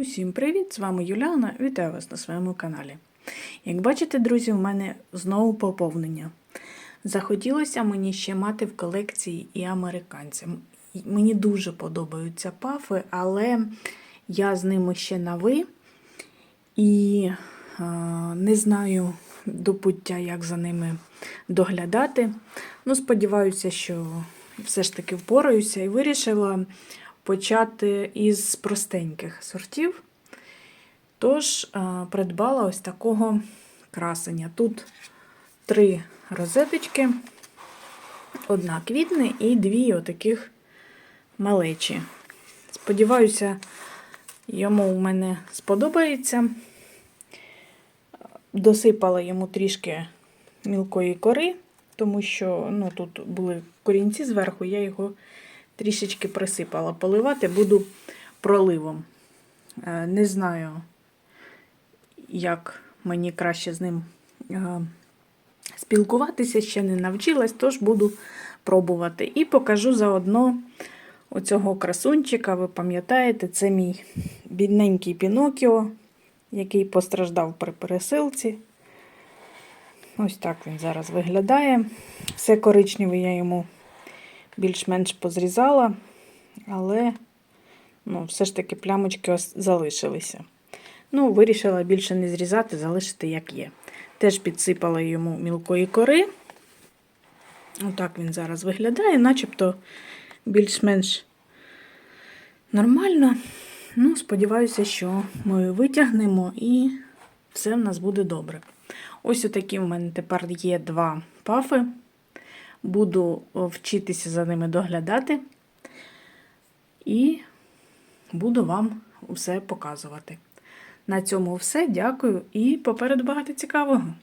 Усім привіт! З вами Юліана. Вітаю вас на своєму каналі. Як бачите, друзі, у мене знову поповнення. Захотілося мені ще мати в колекції і американцям. Мені дуже подобаються пафи, але я з ними ще на ви і а, не знаю до пуття, як за ними доглядати. Ну, сподіваюся, що все ж таки впораюся і вирішила почати із простеньких сортів. Тож придбала ось такого красення. Тут три розеточки, одна квітне і дві отаких малечі. Сподіваюся, йому у мене сподобається. Досипала йому трішки мілкої кори, тому що ну, тут були корінці зверху, я його трішечки присипала. Поливати буду проливом. Е, Не знаю, як мені краще з ним е, спілкуватися, ще не навчилась, тож буду пробувати. І покажу заодно оцього красунчика. Ви пам'ятаєте, це мій бідненький Пінокіо, який постраждав при пересилці. Ось так він зараз виглядає. Все коричневе я йому більш-менш позрізала, але ну, все ж таки плямочки залишилися. Ну, вирішила більше не зрізати, залишити як є. Теж підсипала йому мілкої кори. Отак він зараз виглядає, начебто більш-менш нормально. Ну, сподіваюся, що ми витягнемо і все в нас буде добре. Ось отакі в мене тепер є два пафи. Буду вчитися за ними доглядати. І буду вам все показувати. На цьому все. Дякую і попереду багато цікавого.